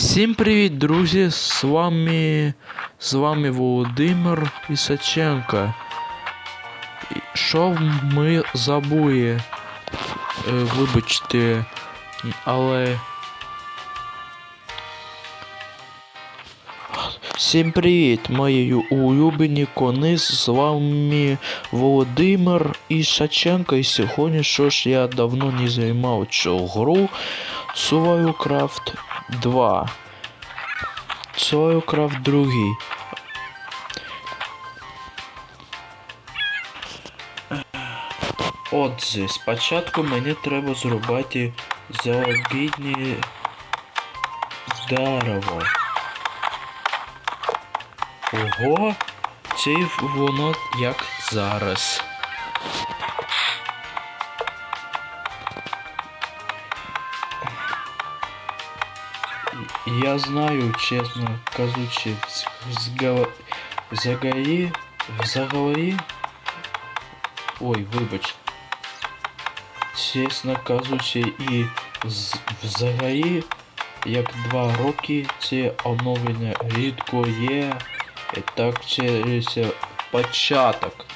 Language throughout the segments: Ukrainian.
Всім привіт, друзі! З вами, з вами Володимир Ісаченко. Що ми забули? Е, Вибачте, але. Всім привіт, мої улюблені кони, з вами Володимир Ісаченко. І сьогодні що ж я давно не займав цю гру Survival Craft 2. Survival Craft 2. Отже, спочатку мені треба зробити залогідні дерево. Ого, це воно як зараз. Я знаю, чесно кажучи, взагалі, взагалі, ой, вибач. Чесно кажучи, і взагалі, як два роки це оновлення рідко є, і так через початок.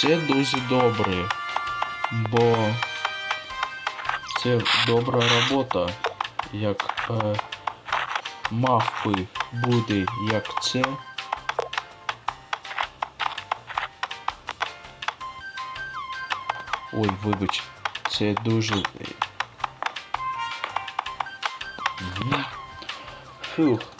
Це дуже добре, бо це добра робота, як е, мавпи буде як це. Ой, вибач, це дуже. Фух.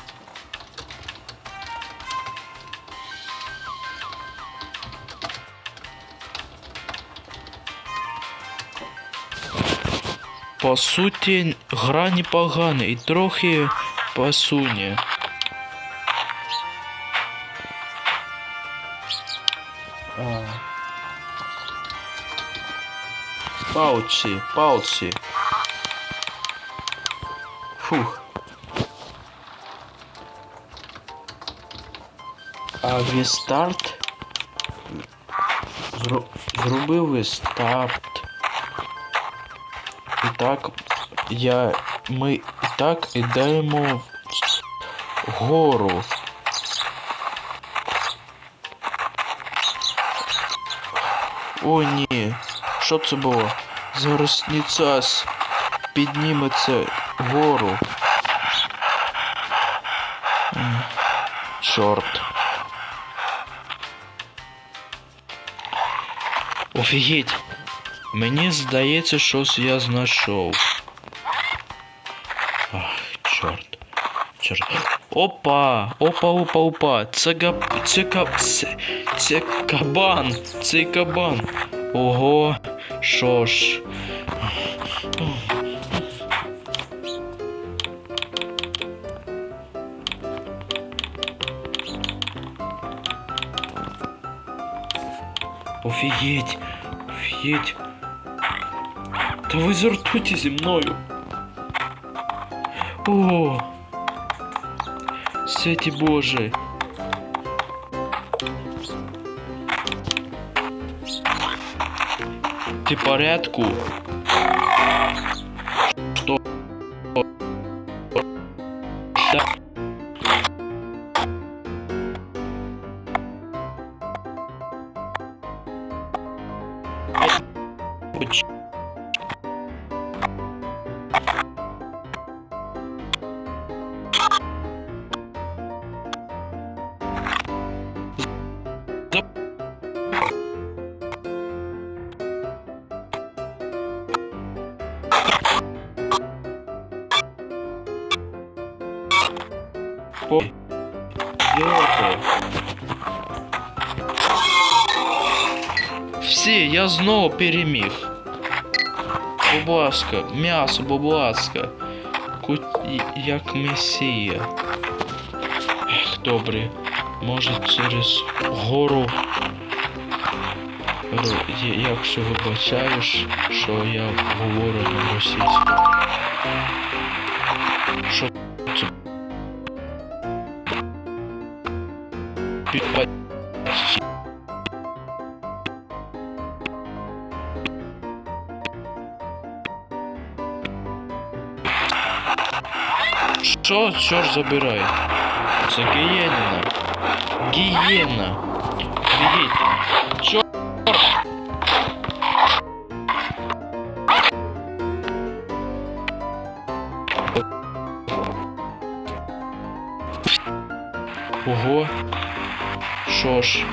По суті, гра непогана і трохи посуне. А. Паучі, паучі. Фух. А вістарт? Зро... Зробив старт. Так, я... Ми і так ідемо вгору. О, ні. Що це було? Зараз підніметься вгору. Чорт. Офігеть. Мені здається, щось я знайшов. Ах, чорт. Чорт. Опа! Опа, опа, опа! Це габ... Це каб... Це... Це кабан! Це кабан! Ого! Що ж? Офігеть! Офігеть! Да вы зертуйте мною. О, свети Боже. Ты порядку? Что? Да. Дякую. Всі, я знову переміг. Будь м'ясо, будь ласка. Ку... як месія. Ех, добре. Може через гору. Якщо вибачаєш, що я говорю на російську. Що це Що, що ж забирає? Це гієна. Гієна. Офігеть. Чо? Що ж?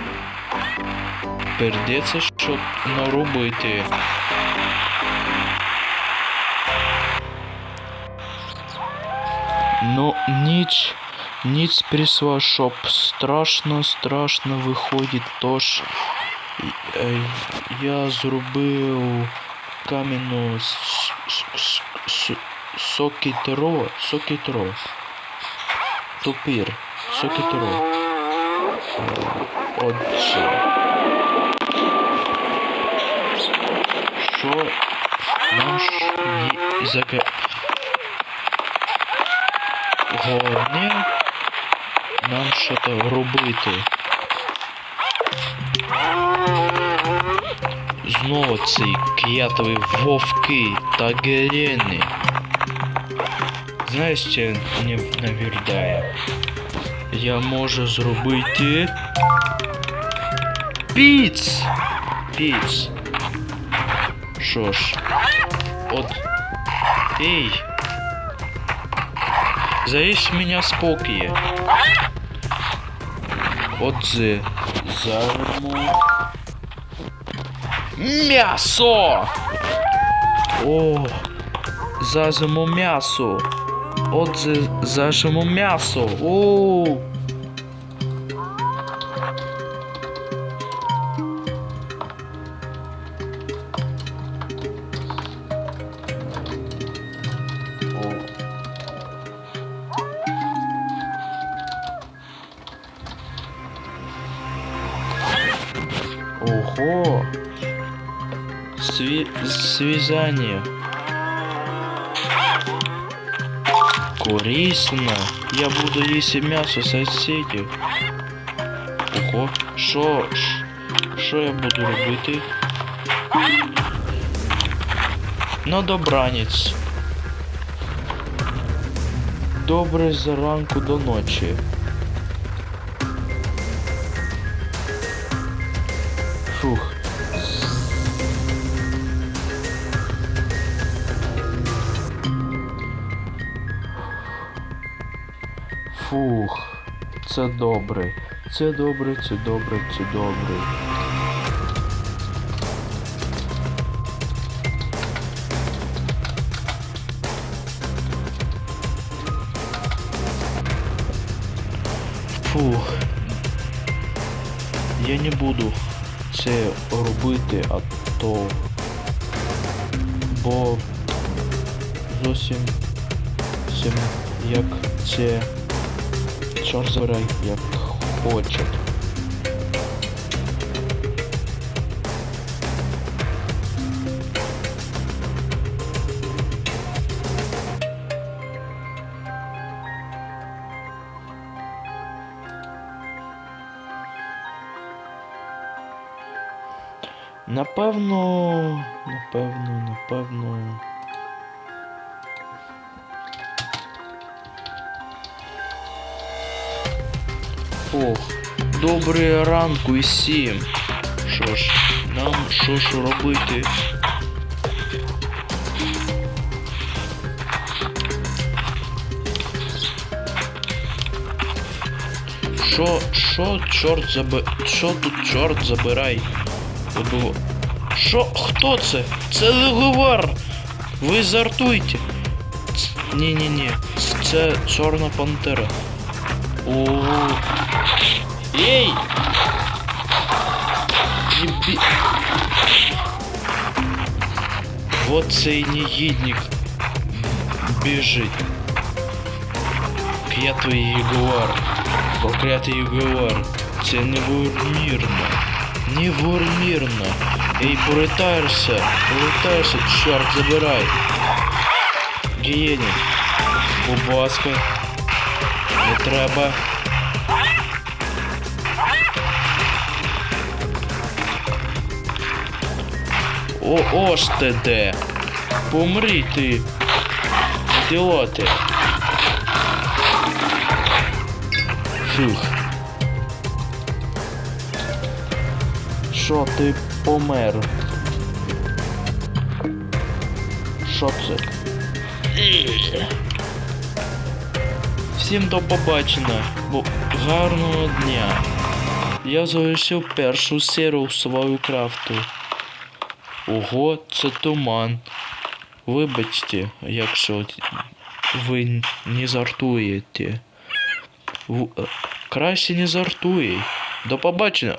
Придеться що наробити. Ну, ніч, ніч прийшла, щоб страшно, страшно виходить, тож е, я зробив кам'яну сокітро, сокітро, тупір, сокітро. Е, Отже. Що нам ж є- зака... Головне нам що-то робити. Знову ці к'ятові вовки та герени. Знаєш, що не навірдає? Я можу зробити... Піц! Піц. Що ж, от... Ей! Заїсь мене спокій. Отже, зажму. М'ясо! О, зажму м'ясо. Отже, зажму м'ясо. О. Сви... Связание. Корисно. Я буду їсти м'ясо соседів. Ого, що? Що я буду робити? На добраніць. Добре з ранку до ночі. Фух. Фух. Це добре. Це добре, це добре, це добре. Фух. Я не буду це робити, а то. Бо зовсім як це чорт забирай, як хоче. Напевно, напевно, напевно. Ох, добрий ранку і сім. Що ж, нам що ж робити? Що, що, чорт заби... Що тут чорт забирай? Обо... Що? Хто це? Це Легувар! Ви жартуйте! Ні-ні-ні, це Чорна Пантера. О. Ей! Єбі... Вот цей негідник біжить. Клятвий ягуар. Проклятий ягуар. Це невимірно. Невимірно. Ей, повертаєшся. Повертаєшся, чорт, забирай. Гієні. Будь ласка. Не треба. О, ось ти де. Помри ти. Ідіоти. Фух. Що ти помер? Що це? Всім до побачення. Бо гарного дня. Я залишив першу серію свою крафту. Ого, це туман. Вибачте, якщо ви не жартуєте. В- е, Краще не жартуй. До побачення.